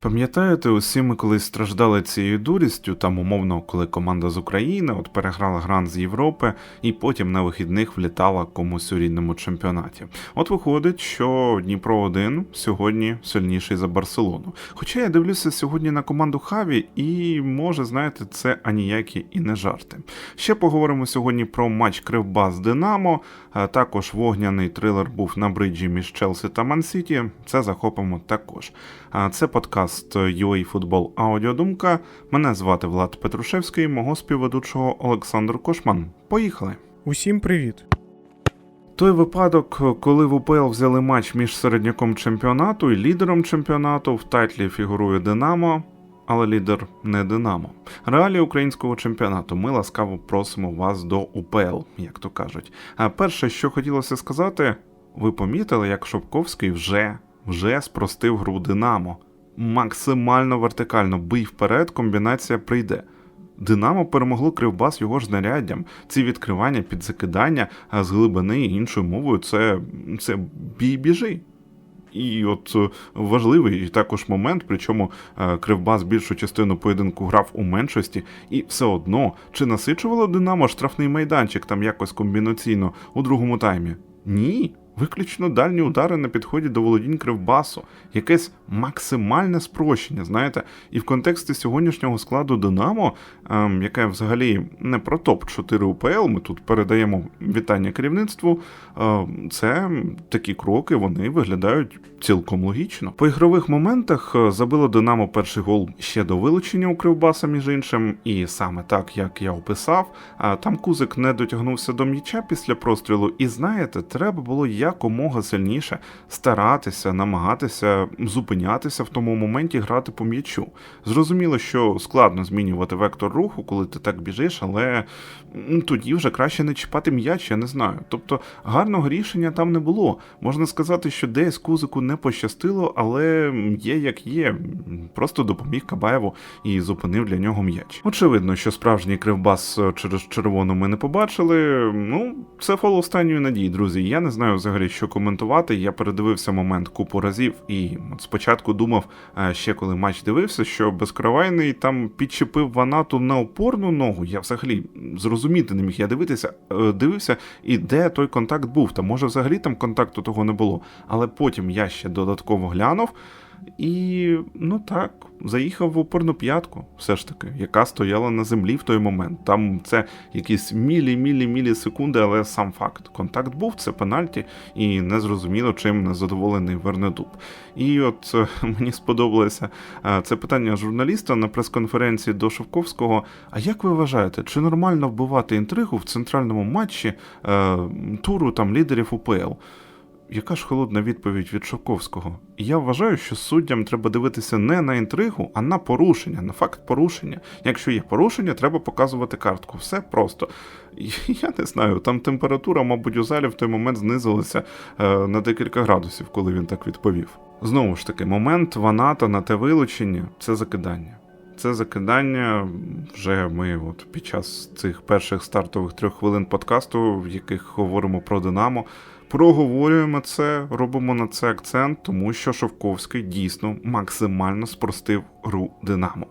Пам'ятаєте, усі ми колись страждали цією дурістю, там умовно, коли команда з України от переграла грант з Європи і потім на вихідних влітала комусь у рідному чемпіонаті. От виходить, що Дніпро 1 сьогодні сильніший за Барселону. Хоча я дивлюся сьогодні на команду Хаві, і може, знаєте, це аніякі і не жарти. Ще поговоримо сьогодні про матч Кривбас Динамо. а Також вогняний трилер був на бриджі між Челсі та Мансіті. Це захопимо також. Це подкаст UA Football Аудіодумка. Мене звати Влад Петрушевський, мого співведучого Олександр Кошман. Поїхали! Усім привіт! Той випадок, коли в УПЛ взяли матч між середняком чемпіонату і лідером чемпіонату, в тайтлі фігурує Динамо, але лідер не Динамо. Реалії українського чемпіонату. Ми ласкаво просимо вас до УПЛ, як то кажуть. А перше, що хотілося сказати, ви помітили, як Шовковський вже, вже спростив гру Динамо. Максимально вертикально бий вперед, комбінація прийде. Динамо перемогло Кривбас його ж знаряддям. Ці відкривання під закидання з глибини іншою мовою це, це бій біжи. І от е, важливий також момент, причому е, Кривбас більшу частину поєдинку грав у меншості, і все одно чи насичувало Динамо штрафний майданчик там якось комбінаційно у другому таймі? Ні. Виключно дальні удари на підході до володінь Кривбасу, якесь максимальне спрощення, знаєте, і в контексті сьогоднішнього складу Динамо, ем, яке взагалі не про топ-4 УПЛ, ми тут передаємо вітання керівництву. Ем, це такі кроки вони виглядають цілком логічно. По ігрових моментах е, забило Динамо перший гол ще до вилучення у Кривбаса, між іншим, і саме так, як я описав, там Кузик не дотягнувся до м'яча після прострілу, і знаєте, треба було якомога сильніше старатися, намагатися зупинятися в тому моменті, грати по м'ячу. Зрозуміло, що складно змінювати вектор руху, коли ти так біжиш, але тоді вже краще не чіпати м'яч, я не знаю. Тобто гарного рішення там не було. Можна сказати, що десь Кузику не пощастило, але є як є. Просто допоміг Кабаєву і зупинив для нього м'яч. Очевидно, що справжній кривбас е, через червону ми не побачили. Ну, це фол останньої надії, друзі. Я не знаю взагалі, що коментувати. Я передивився момент купу разів, і от спочатку думав, е, ще коли матч дивився, що безкровайний там підчепив ванату на опорну ногу. Я взагалі зрозуміти не міг. Я дивитися, е, дивився, і де той контакт був. Та може взагалі там контакту того не було. Але потім я ще додатково глянув. І ну так, заїхав в опорну п'ятку, все ж таки, яка стояла на землі в той момент. Там це якісь мілі-мілі-мілі секунди, але сам факт. Контакт був, це пенальті, і не зрозуміло, чим незадоволений Вернедуб. І от е, мені сподобалося е, це питання журналіста на прес-конференції до Шовковського. А як ви вважаєте, чи нормально вбивати інтригу в центральному матчі е, туру там лідерів УПЛ? Яка ж холодна відповідь від Шовковського? Я вважаю, що суддям треба дивитися не на інтригу, а на порушення, на факт порушення. Якщо є порушення, треба показувати картку. Все просто. Я не знаю, там температура, мабуть, у залі в той момент знизилася е, на декілька градусів, коли він так відповів. Знову ж таки, момент ваната на те вилучення це закидання. Це закидання вже ми от під час цих перших стартових трьох хвилин подкасту, в яких говоримо про Динамо, проговорюємо це, робимо на це акцент, тому що Шовковський дійсно максимально спростив гру Динамо.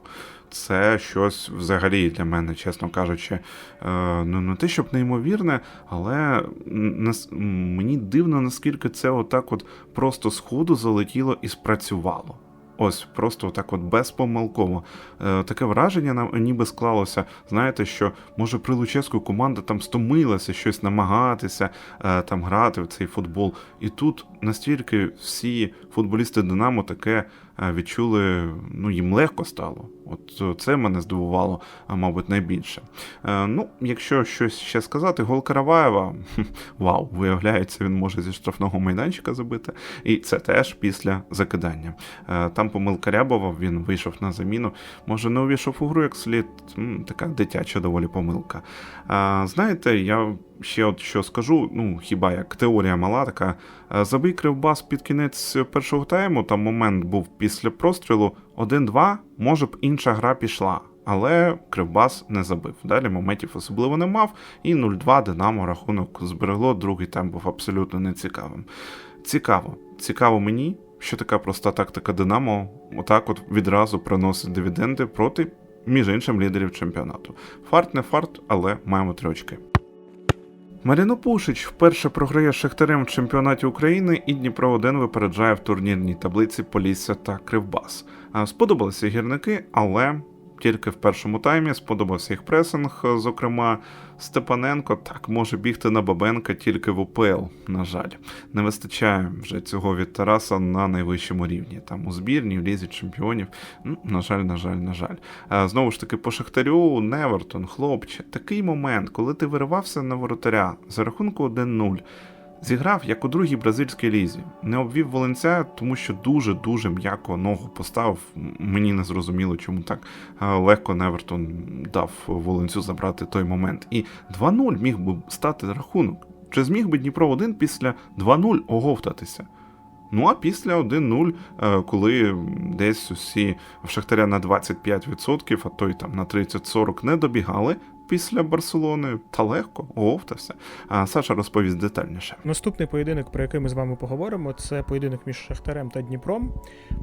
Це щось взагалі для мене, чесно кажучи, е, ну не те, щоб неймовірне, але нас- мені дивно, наскільки це отак от просто з ходу залетіло і спрацювало. Ось просто так, от безпомилково. Е, таке враження нам ніби склалося. Знаєте, що може при команда там стомилася щось намагатися, е, там грати в цей футбол. І тут настільки всі футболісти Динамо таке е, відчули, ну їм легко стало. От е, це мене здивувало, мабуть, найбільше. Е, ну, якщо щось ще сказати, гол Караваєва, вау, виявляється, він може зі штрафного майданчика забити. І це теж після закидання. Е, Там помилка Рябова, він вийшов на заміну. Може, не увійшов у гру як слід. Така дитяча доволі помилка. Знаєте, я ще от що скажу, ну хіба як теорія мала така. Е, Забий кривбас під кінець першого тайму, там момент був після прострілу 1-2, може б інша гра пішла. Але Кривбас не забив. Далі моментів особливо не мав, і 0-2 Динамо рахунок зберегло. Другий тайм був абсолютно нецікавим. Цікаво. Цікаво мені, що така проста тактика Динамо отак от відразу приносить дивіденди проти, між іншим, лідерів чемпіонату. Фарт не фарт, але маємо три очки. Маріно Пушич вперше програє Шахтарем в чемпіонаті України і Дніпро 1 випереджає в турнірній таблиці Полісся та Кривбас. Сподобалися гірники, але тільки в першому таймі сподобався їх пресинг. Зокрема, Степаненко так може бігти на Бабенка тільки в УПЛ. На жаль, не вистачає вже цього від Тараса на найвищому рівні. Там у збірні, в лізі чемпіонів. Ну, на жаль, на жаль, на жаль. А, Знову ж таки, по Шахтарю, Невертон, хлопче, такий момент, коли ти виривався на воротаря за рахунку 1-0. Зіграв як у другій бразильській лізі. Не обвів Волинця, тому що дуже-дуже м'яко ногу поставив. Мені не зрозуміло, чому так е, легко Невертон дав Волинцю забрати той момент. І 2-0 міг би стати рахунок. Чи зміг би Дніпро 1 після 2-0 оговтатися? Ну а після 1-0, е, коли десь усі в Шахтаря на 25%, а то й там на 30-40 не добігали після Барселони, та легко оговтався. А Саша розповість детальніше. Наступний поєдинок, про який ми з вами поговоримо, це поєдинок між Шахтарем та Дніпром.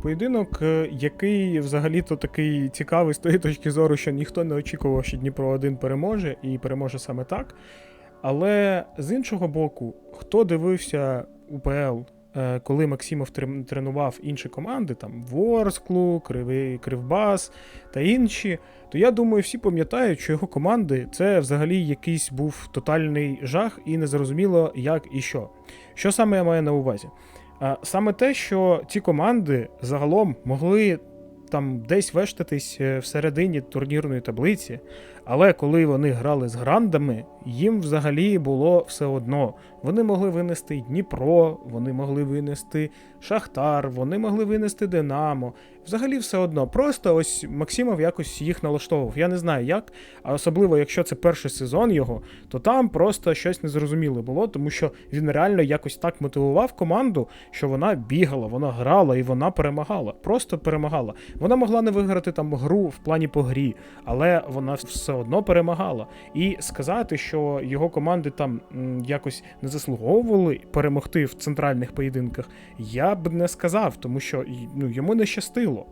Поєдинок, е, який взагалі-то такий цікавий з тої точки зору, що ніхто не очікував, що Дніпро 1 переможе, і переможе саме так. Але з іншого боку, хто дивився УПЛ, коли Максимов тренував інші команди, там Ворсклу, Кривий Кривбас та інші, то я думаю, всі пам'ятають, що його команди це взагалі якийсь був тотальний жах, і незрозуміло, як і що. Що саме я маю на увазі? Саме те, що ці команди загалом могли там десь вештатись е, всередині турнірної таблиці, але коли вони грали з грандами, їм взагалі було все одно. Вони могли винести Дніпро, вони могли винести Шахтар, вони могли винести Динамо. Взагалі все одно. Просто ось Максимов якось їх налаштовував. Я не знаю як, а особливо якщо це перший сезон його, то там просто щось незрозуміле було, тому що він реально якось так мотивував команду, що вона бігала, вона грала і вона перемагала. Просто перемагала. Вона могла не виграти там гру в плані по грі, але вона все одно перемагала. І сказати, що його команди там якось не заслуговували перемогти в центральних поєдинках, я б не сказав, тому що ну, йому не щастило.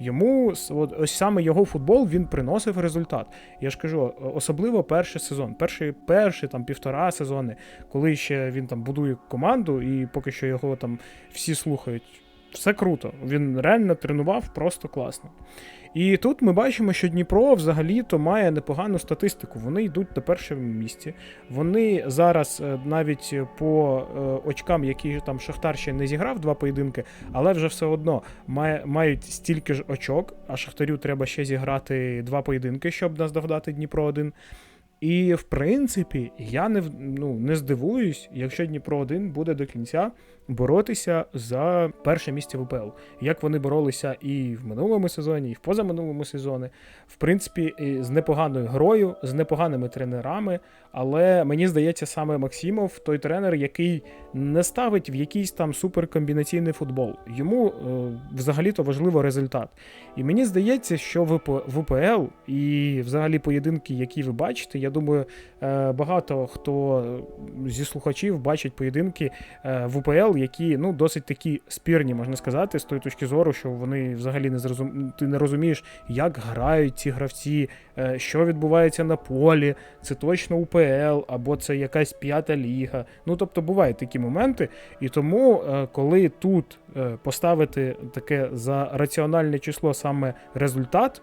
Йому от, ось саме його футбол він приносив результат. Я ж кажу, особливо перший сезон, перший, перший там півтора сезони, коли ще він там будує команду, і поки що його там всі слухають. Все круто. Він реально тренував просто класно. І тут ми бачимо, що Дніпро взагалі-то має непогану статистику. Вони йдуть на першому місці. Вони зараз е, навіть по е, очкам, які там Шахтар ще не зіграв два поєдинки, але вже все одно мають стільки ж очок, а Шахтарю треба ще зіграти два поєдинки, щоб наздогнати Дніпро 1. І в принципі, я не, ну, не здивуюсь, якщо Дніпро 1 буде до кінця боротися за перше місце в УПЛ. Як вони боролися і в минулому сезоні, і в позаминулому сезоні. В принципі, з непоганою грою, з непоганими тренерами. Але мені здається, саме Максимов той тренер, який не ставить в якийсь там суперкомбінаційний футбол. Йому е, взагалі-то важливо результат. І мені здається, що в УПЛ і взагалі поєдинки, які ви бачите, я думаю, е, багато хто зі слухачів бачить поєдинки е, в УПЛ, які ну досить такі спірні, можна сказати, з тої точки зору, що вони взагалі не зрозум... ти не розумієш, як грають ці гравці, е, що відбувається на полі, це точно УПЛ, або це якась п'ята ліга. Ну тобто бувають такі моменти, і тому, е, коли тут е, поставити таке за раціональне число саме результат,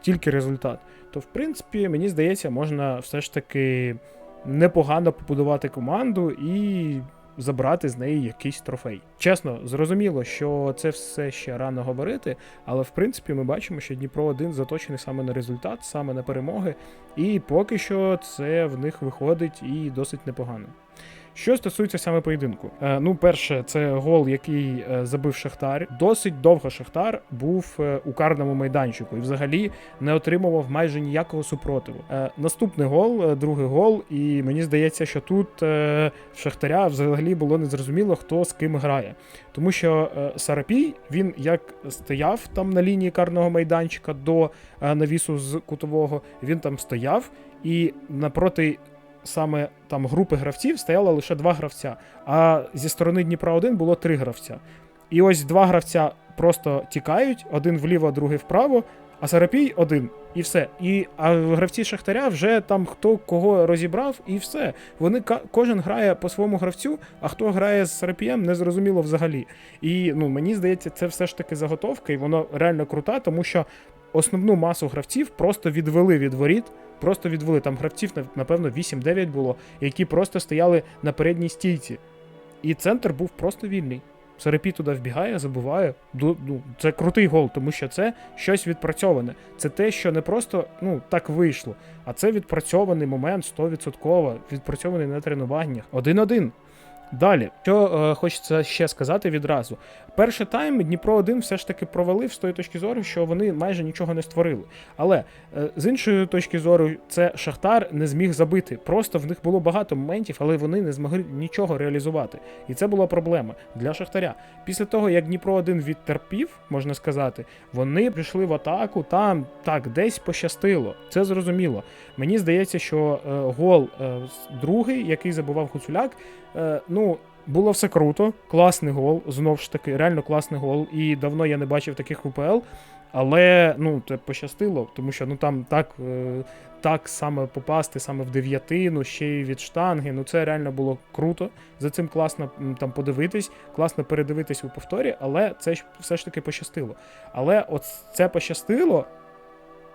тільки результат, то в принципі мені здається, можна все ж таки непогано побудувати команду і забрати з неї якийсь трофей. Чесно, зрозуміло, що це все ще рано говорити, але в принципі ми бачимо, що Дніпро 1 заточений саме на результат, саме на перемоги, і поки що це в них виходить і досить непогано. Що стосується саме поєдинку, е, ну, перше, це гол, який е, забив Шахтар. Досить довго Шахтар був е, у карному майданчику і взагалі не отримував майже ніякого супротиву. Наступний гол, другий гол, і мені здається, що тут Шахтаря взагалі було незрозуміло, хто з ким грає. Тому що Сарапій він як стояв там на лінії карного майданчика до навісу з кутового, він там стояв і напроти саме там групи гравців стояло лише два гравця, а зі сторони Дніпра 1 було три гравця. І ось два гравця просто тікають, один вліво, другий вправо, а Сарапій один. І все. І а гравці Шахтаря вже там хто кого розібрав, і все. Вони кожен грає по своєму гравцю, а хто грає з Сарапієм, не зрозуміло взагалі. І ну мені здається, це все ж таки заготовка, і воно реально крута, тому що основну масу гравців просто відвели від воріт. Просто відвели там гравців, напевно, 8-9 було, які просто стояли на передній стійці. І центр був просто вільний. Сарапій туди вбігає, забуває. Ну, це крутий гол, тому що це щось відпрацьоване. Це те, що не просто ну, так вийшло, а це відпрацьований момент 100%, відпрацьований на тренуваннях. Один-один. Далі, що е, хочеться ще сказати відразу. Перший тайм Дніпро 1 все ж таки провалив з тої точки зору, що вони майже нічого не створили. Але е, з іншої точки зору, це Шахтар не зміг забити. Просто в них було багато моментів, але вони не змогли нічого реалізувати. І це була проблема для Шахтаря. Після того, як Дніпро 1 відтерпів, можна сказати, вони прийшли в атаку. Там так десь пощастило. Це зрозуміло. Мені здається, що е, гол е, другий, який забував Гуцуляк, ну. Було все круто, класний гол, знову ж таки, реально класний гол. І давно я не бачив таких УПЛ. Але ну, це пощастило, тому що ну там так, е, так саме попасти саме в дев'ятину, ще й від штанги. Ну це реально було круто. За цим класно там подивитись, класно передивитись у повторі, але це ж все ж таки пощастило. Але от це пощастило.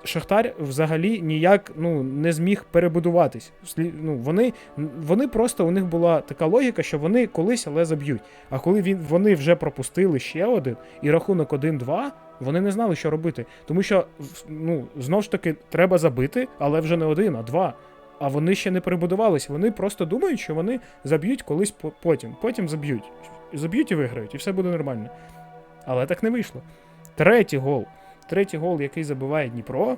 Шахтар взагалі ніяк ну, не зміг перебудуватись. Ну, вони, вони просто у них була така логіка, що вони колись але заб'ють. А коли він, вони вже пропустили ще один і рахунок 1-2, вони не знали, що робити. Тому що ну, знов ж таки треба забити, але вже не один, а два. А вони ще не перебудувалися. Вони просто думають, що вони заб'ють колись потім. Потім заб'ють. Заб'ють і виграють, і все буде нормально. Але так не вийшло. Третій гол. Третій гол, який забиває Дніпро.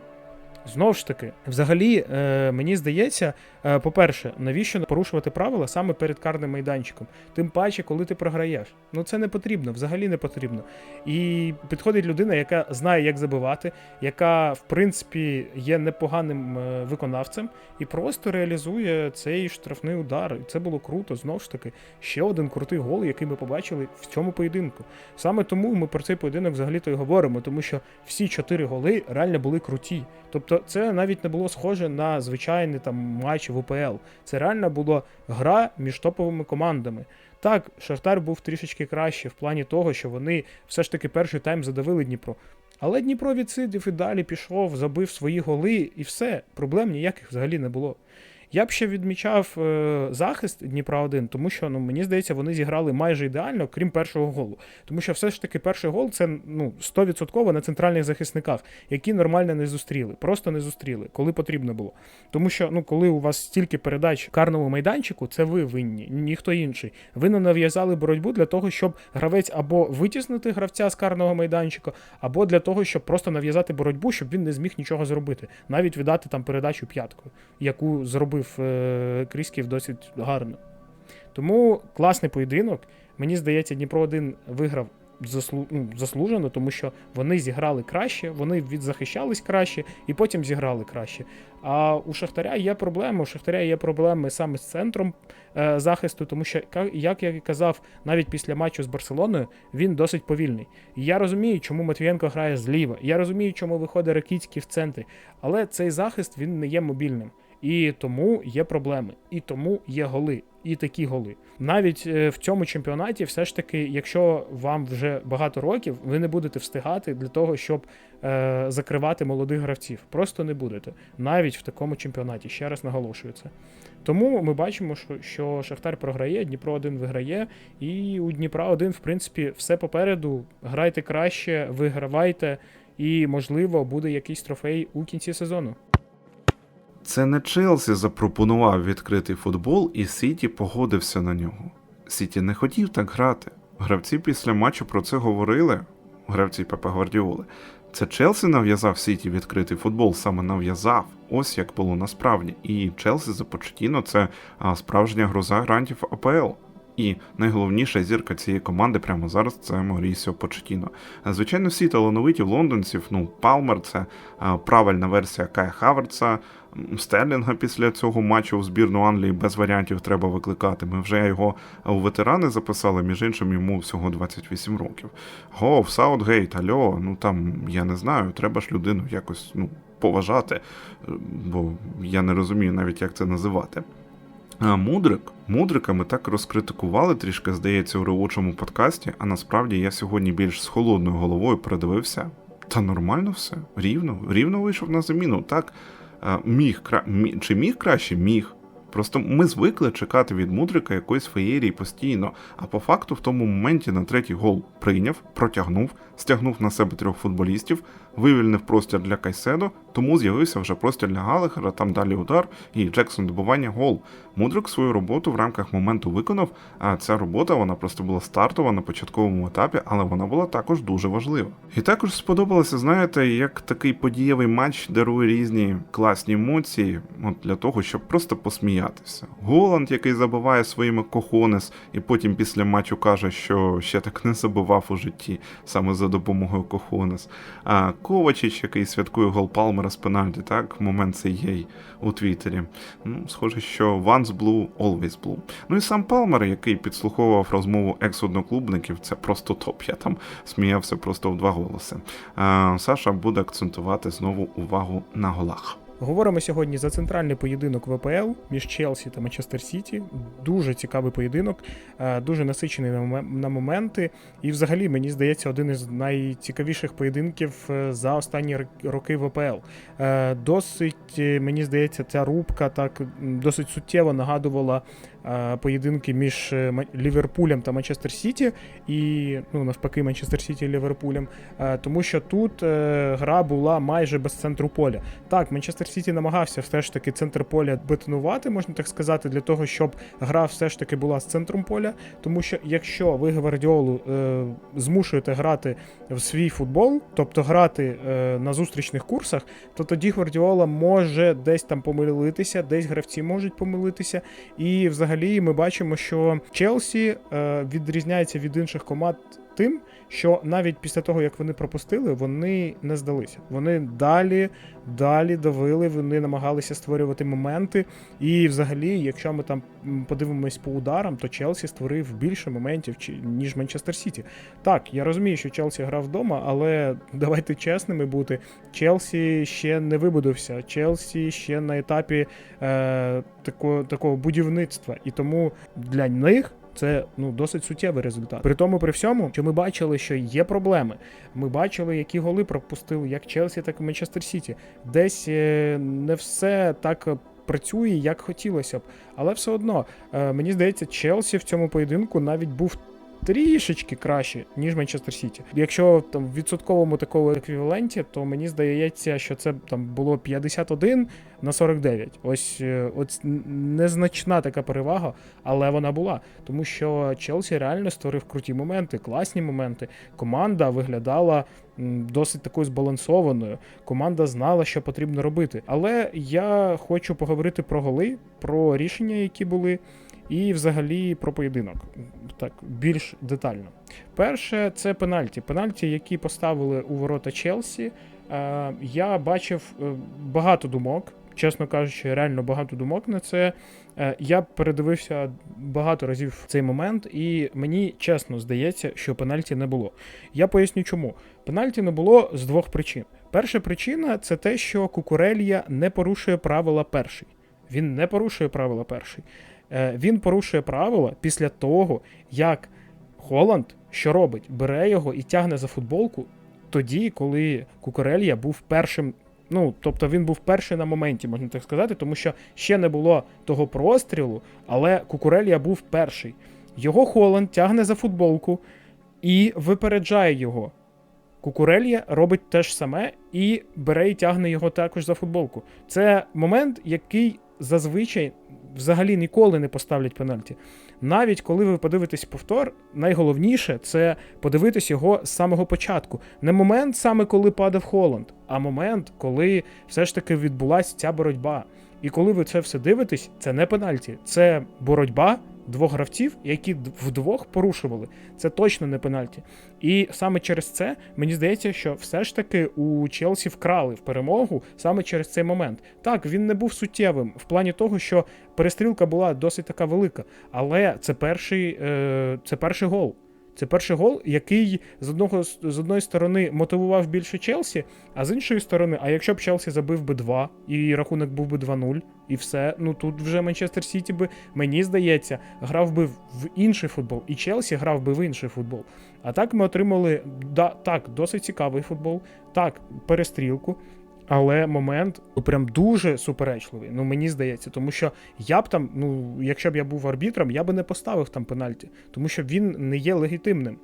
Знову ж таки, взагалі, е, мені здається, по-перше, навіщо порушувати правила саме перед карним майданчиком? Тим паче, коли ти програєш. Ну це не потрібно, взагалі не потрібно. І підходить людина, яка знає, як забивати, яка, в принципі, є непоганим е, виконавцем, і просто реалізує цей штрафний удар. І це було круто. Знову ж таки, ще один крутий гол, який ми побачили в цьому поєдинку. Саме тому ми про цей поєдинок взагалі-то і говоримо, тому що всі чотири голи реально були круті. Тобто, це навіть не було схоже на звичайний там матч в УПЛ. Це реально була гра між топовими командами. Так, Шахтар був трішечки краще в плані того, що вони все ж таки перший тайм задавили Дніпро. Але Дніпро відсидів і далі пішов, забив свої голи, і все. Проблем ніяких взагалі не було. Я б ще відмічав е, захист Дніпра 1, тому що ну, мені здається, вони зіграли майже ідеально, крім першого голу. Тому що все ж таки перший гол це ну, 100% на центральних захисниках, які нормально не зустріли, просто не зустріли, коли потрібно було. Тому що ну, коли у вас стільки передач карному майданчику, це ви винні, ніхто інший. Ви не нав'язали боротьбу для того, щоб гравець або витіснити гравця з карного майданчика, або для того, щоб просто нав'язати боротьбу, щоб він не зміг нічого зробити, навіть віддати там передачу п'яткою, яку зробив е, Крісків досить гарно. Тому класний поєдинок. Мені здається, Дніпро 1 виграв заслу... ну, заслужено, тому що вони зіграли краще, вони відзахищались краще і потім зіграли краще. А у Шахтаря є проблеми. У Шахтаря є проблеми саме з центром е, захисту, тому що, як я і казав, навіть після матчу з Барселоною він досить повільний. Я розумію, чому Матвієнко грає зліва. Я розумію, чому виходить Ракіцький в центрі, але цей захист він не є мобільним. І тому є проблеми, і тому є голи, і такі голи. Навіть е, в цьому чемпіонаті, все ж таки, якщо вам вже багато років, ви не будете встигати для того, щоб е, закривати молодих гравців. Просто не будете. Навіть в такому чемпіонаті. Ще раз наголошую це. Тому ми бачимо, що, що Шахтар програє, Дніпро 1 виграє, і у Дніпра 1, в принципі, все попереду. Грайте краще, вигравайте, і, можливо, буде якийсь трофей у кінці сезону. Це не Челсі запропонував відкритий футбол, і Сіті погодився на нього. Сіті не хотів так грати. Гравці після матчу про це говорили. Гравці Пепа Гвардіоли. Це Челсі нав'язав Сіті відкритий футбол, саме нав'язав. Ось як було насправді. І Челсі за Почетіно це справжня гроза грантів АПЛ. І найголовніша зірка цієї команди прямо зараз це Морісіо Почетіно. Звичайно, всі талановиті лондонців, ну, Палмер це правильна версія Кая Хаверца. Стерлінга після цього матчу в збірну Англії без варіантів треба викликати. Ми вже його у ветерани записали, між іншим, йому всього 28 років. Гов, Саутгейт, альо, ну там я не знаю, треба ж людину якось ну, поважати, бо я не розумію навіть, як це називати. А Мудрик, Мудрика ми так розкритикували трішки, здається, у ривочому подкасті, а насправді я сьогодні більш з холодною головою передивився. Та нормально все, рівно, рівно вийшов на заміну. Так, міг чи міг краще? Міг. Просто ми звикли чекати від Мудрика якоїсь феєрії постійно. А по факту в тому моменті на третій гол прийняв, протягнув, стягнув на себе трьох футболістів, вивільнив простір для Кайседо, тому з'явився вже простір для Галахера, там далі удар і Джексон добування гол. Мудрик свою роботу в рамках моменту виконав, а ця робота вона просто була стартова на початковому етапі, але вона була також дуже важлива. І також сподобалося, знаєте, як такий подієвий матч дарує різні класні емоції, от для того, щоб просто посміятися. Голланд, який забиває своїми кохонес, і потім після матчу каже, що ще так не забивав у житті саме за допомогою кохонес. А Ковачич, який святкує гол Палмера з пенальті, так, момент цей є у Твіттері. Ну, схоже, що once blue, always blue. Ну і сам Палмер, який підслуховував розмову екс-одноклубників, це просто топ. Я там сміявся просто в два голоси. А, Саша буде акцентувати знову увагу на голах. Говоримо сьогодні за центральний поєдинок ВПЛ між Челсі та Манчестер Сіті. Дуже цікавий поєдинок, е, дуже насичений на моменти. І, взагалі, мені здається, один із найцікавіших поєдинків е, за останні роки ВПЛ. Е, Досить, мені здається, ця рубка так досить суттєво нагадувала поєдинки між е, Ліверпулем та Манчестер Сіті, і ну навпаки, Манчестер Сіті і Ліверпулем. Е, Тому що тут е, гра була майже без центру поля. Так, Манчестер Сіті намагався все ж таки центр поля бетонувати, можна так сказати, для того, щоб гра все ж таки була з центром поля. Тому що якщо ви Гвардіолу змушуєте грати в свій футбол, тобто грати на зустрічних курсах, то тоді Гвардіола може десь там помилитися, десь гравці можуть помилитися. І взагалі ми бачимо, що Челсі е, відрізняється від інших команд тим, що навіть після того, як вони пропустили, вони не здалися. Вони далі, далі давили, вони намагалися створювати моменти. І взагалі, якщо ми там подивимось по ударам, то Челсі створив більше моментів, ніж Манчестер Сіті. Так, я розумію, що Челсі грав вдома, але давайте чесними бути. Челсі ще не вибудувався. Челсі ще на етапі е, такого, такого будівництва. І тому для них. Це ну досить суттєвий результат. При тому, при всьому, що ми бачили, що є проблеми. Ми бачили, які голи пропустили як Челсі, так і Манчестер Сіті. Десь е, не все так працює, як хотілося б. Але все одно, е, мені здається, Челсі в цьому поєдинку навіть був. Трішечки краще, ніж Манчестер Сіті. Якщо там в відсотковому такому еквіваленті, то мені здається, що це там було 51 на 49. Ось е, ось незначна така перевага, але вона була. Тому що Челсі реально створив круті моменти, класні моменти. Команда виглядала досить такою збалансованою. Команда знала, що потрібно робити. Але я хочу поговорити про голи, про рішення, які були, і взагалі про поєдинок. Так, більш детально. Перше, це пенальті. Пенальті, які поставили у ворота Челсі. Е, я бачив е, багато думок. Чесно кажучи, реально багато думок на це. Е, Я передивився багато разів в цей момент, і мені чесно здається, що пенальті не було. Я поясню чому. Пенальті не було з двох причин. Перша причина це те, що Кукурелья не порушує правила перший. Він не порушує правила перший. Е, Він порушує правила після того, як Холланд що робить? Бере його і тягне за футболку тоді, коли Кукурелья був першим. Ну, тобто він був перший на моменті, можна так сказати, тому що ще не було того прострілу, але Кукурелья був перший. Його Холланд тягне за футболку і випереджає його. Кукурелья робить те ж саме і бере і тягне його також за футболку. Це момент, який зазвичай взагалі ніколи не поставлять пенальті. Навіть коли ви подивитесь повтор, найголовніше це подивитись його з самого початку. Не момент саме коли падав Холланд, а момент, коли все ж таки відбулася ця боротьба. І коли ви це все дивитесь, це не пенальті, це боротьба двох гравців, які вдвох порушували. Це точно не пенальті. І саме через це мені здається, що все ж таки у Челсі вкрали в перемогу саме через цей момент. Так, він не був суттєвим в плані того, що перестрілка була досить така велика, але це перший, е, це перший гол. Це перший гол, який з одного з одної сторони мотивував більше Челсі, а з іншої сторони, а якщо б Челсі забив би 2, і рахунок був би 2-0, і все, ну тут вже Манчестер Сіті би, мені здається, грав би в інший футбол, і Челсі грав би в інший футбол. А так ми отримали да, так, досить цікавий футбол, так, перестрілку. Але момент ну, прям дуже суперечливий. Ну мені здається, тому що я б там, ну якщо б я був арбітром, я би не поставив там пенальті, тому що він не є легітимним.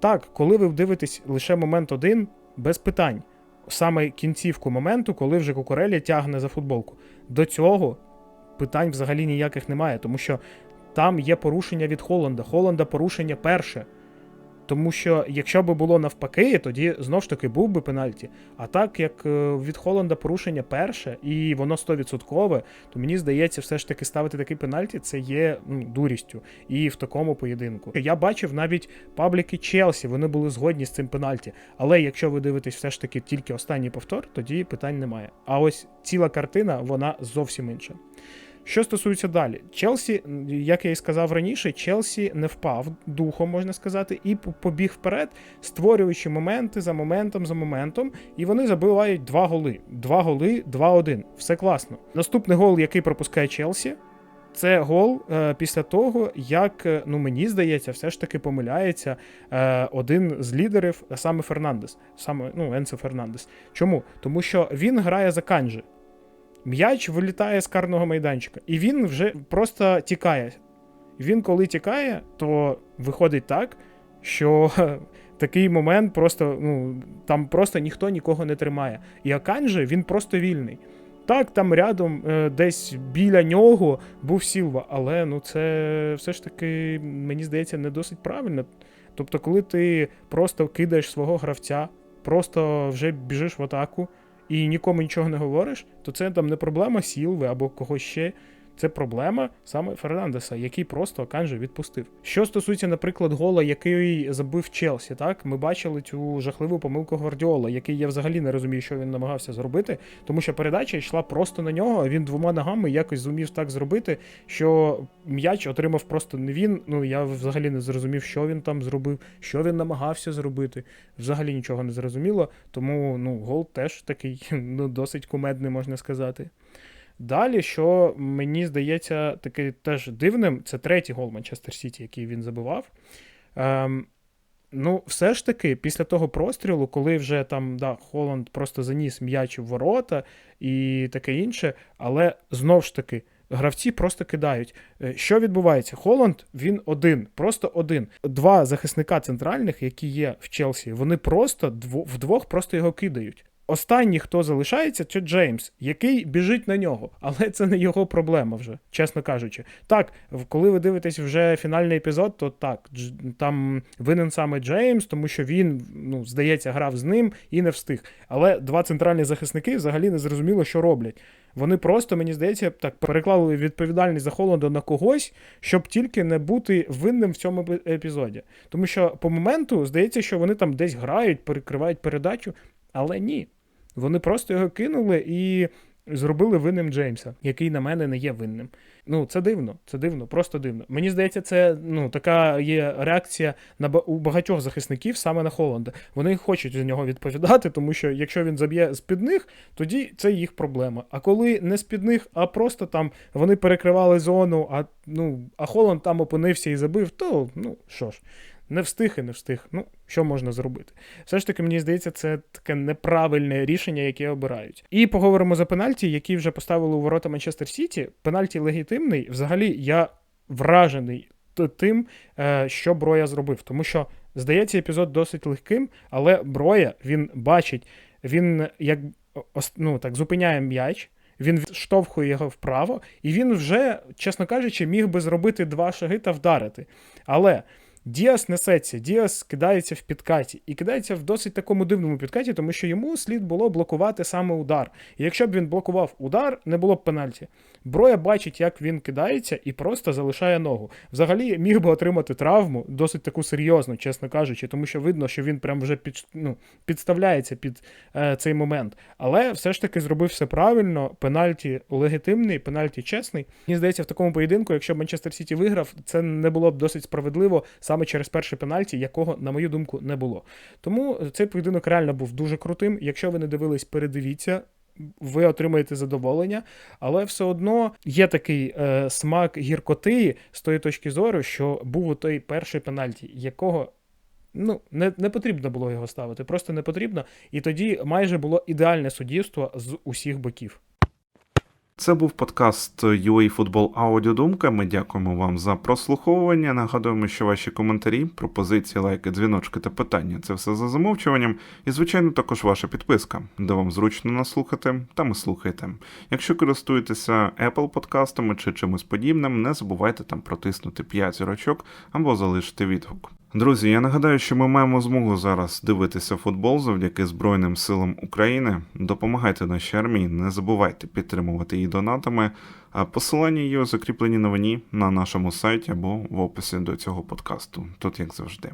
Так, коли ви дивитесь лише момент один, без питань. Саме кінцівку моменту, коли вже Кукурелі тягне за футболку. До цього питань взагалі ніяких немає, тому що там є порушення від Холланда. Холланда порушення перше. Тому що якщо би було навпаки, тоді знов ж таки був би пенальті. А так як е, від Холланда порушення перше, і воно 100%, то мені здається, все ж таки ставити такий пенальті це є ну, дурістю. І в такому поєдинку. Я бачив навіть пабліки Челсі, вони були згодні з цим пенальті. Але якщо ви дивитесь все ж таки тільки останній повтор, тоді питань немає. А ось ціла картина, вона зовсім інша. Що стосується далі, Челсі, як я і сказав раніше, Челсі не впав духом, можна сказати, і побіг вперед, створюючи моменти за моментом за моментом, і вони забивають два голи. Два голи, 2-1. Все класно. Наступний гол, який пропускає Челсі. Це гол е, після того, як е, ну мені здається, все ж таки помиляється е, один з лідерів, саме Фернандес, саме ну Енсо Фернандес. Чому? Тому що він грає за канджі. М'яч вилітає з карного майданчика, і він вже просто тікає. Він, коли тікає, то виходить так, що такий момент просто ну, там просто ніхто нікого не тримає. І Аканже він просто вільний. Так, там рядом, е, десь біля нього був Сілва, але ну це все ж таки, мені здається, не досить правильно. Тобто, коли ти просто кидаєш свого гравця, просто вже біжиш в атаку і нікому нічого не говориш, то це там не проблема Сілви або когось ще. Це проблема саме Фернандеса, який просто Канже відпустив. Що стосується, наприклад, гола, який забив Челсі, так ми бачили цю жахливу помилку Гвардіола, який я взагалі не розумію, що він намагався зробити, тому що передача йшла просто на нього. Він двома ногами якось зумів так зробити, що м'яч отримав просто не він. Ну я взагалі не зрозумів, що він там зробив, що він намагався зробити. Взагалі нічого не зрозуміло. Тому ну гол теж такий ну досить кумедний, можна сказати. Далі, що мені здається, таки теж дивним, це третій гол Манчестер Сіті, який він забивав. Ем, ну, все ж таки, після того прострілу, коли вже там да, Холланд просто заніс м'яч в ворота і таке інше, але знов ж таки. Гравці просто кидають. Е, Що відбувається? Холланд він один, просто один. Два захисника центральних, які є в Челсі, вони просто вдвох просто його кидають. Останній, хто залишається, це Джеймс, який біжить на нього, але це не його проблема вже, чесно кажучи. Так, коли ви дивитесь вже фінальний епізод, то так, там винен саме Джеймс, тому що він, ну, здається, грав з ним і не встиг. Але два центральні захисники взагалі не зрозуміло, що роблять. Вони просто, мені здається, так переклали відповідальність за Холланда на когось, щоб тільки не бути винним в цьому епізоді. Тому що по моменту здається, що вони там десь грають, перекривають передачу, але ні. Вони просто його кинули і зробили винним Джеймса, який на мене не є винним. Ну, це дивно, це дивно, просто дивно. Мені здається, це ну, така є реакція на у багатьох захисників саме на Холланда. Вони хочуть за нього відповідати, тому що якщо він заб'є з-під них, тоді це їх проблема. А коли не з-під них, а просто там вони перекривали зону, а, ну, а Холланд там опинився і забив, то ну що ж. Не встиг і не встиг. Ну, що можна зробити? Все ж таки, мені здається, це таке неправильне рішення, яке обирають. І поговоримо за пенальті, які вже поставили у ворота Манчестер Сіті. Пенальті легітимний. Взагалі, я вражений тим, е, що Броя зробив. Тому що, здається, епізод досить легким, але Броя він бачить, він як ну, так, зупиняє м'яч. Він штовхує його вправо, і він вже, чесно кажучи, міг би зробити два шаги та вдарити. Але Діас несеться, Діас кидається в підкаті і кидається в досить такому дивному підкаті, тому що йому слід було блокувати саме удар. І якщо б він блокував удар, не було б пенальті. Броя бачить, як він кидається, і просто залишає ногу. Взагалі міг би отримати травму, досить таку серйозну, чесно кажучи, тому що видно, що він прям вже під, ну, підставляється під е, цей момент. Але все ж таки зробив все правильно. Пенальті легітимний, пенальті чесний. Мені здається, в такому поєдинку, якщо б Манчестер Сіті виграв, це не було б досить справедливо саме через перший пенальті, якого, на мою думку, не було. Тому цей поєдинок реально був дуже крутим. Якщо ви не дивились, передивіться. Ви отримаєте задоволення, але все одно є такий е, смак гіркоти з тої точки зору, що був у той перший пенальті, якого ну не, не потрібно було його ставити, просто не потрібно. І тоді майже було ідеальне суддівство з усіх боків. Це був подкаст UA Аудіодумка. Ми дякуємо вам за прослуховування. Нагадуємо, що ваші коментарі, пропозиції, лайки, дзвіночки та питання це все за замовчуванням. І, звичайно, також ваша підписка, де вам зручно нас слухати, там і слухайте. Якщо користуєтеся Apple подкастами чи чимось подібним, не забувайте там протиснути 5 зірочок або залишити відгук. Друзі, я нагадаю, що ми маємо змогу зараз дивитися футбол завдяки Збройним силам України. Допомагайте нашій армії, не забувайте підтримувати її донатами. А посилання є у закріпленій новині на нашому сайті або в описі до цього подкасту. Тут як завжди.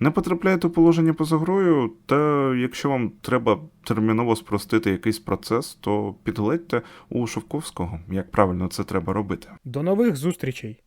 Не потрапляйте у положення поза грою, та якщо вам треба терміново спростити якийсь процес, то підгледьте у Шовковського, як правильно це треба робити. До нових зустрічей!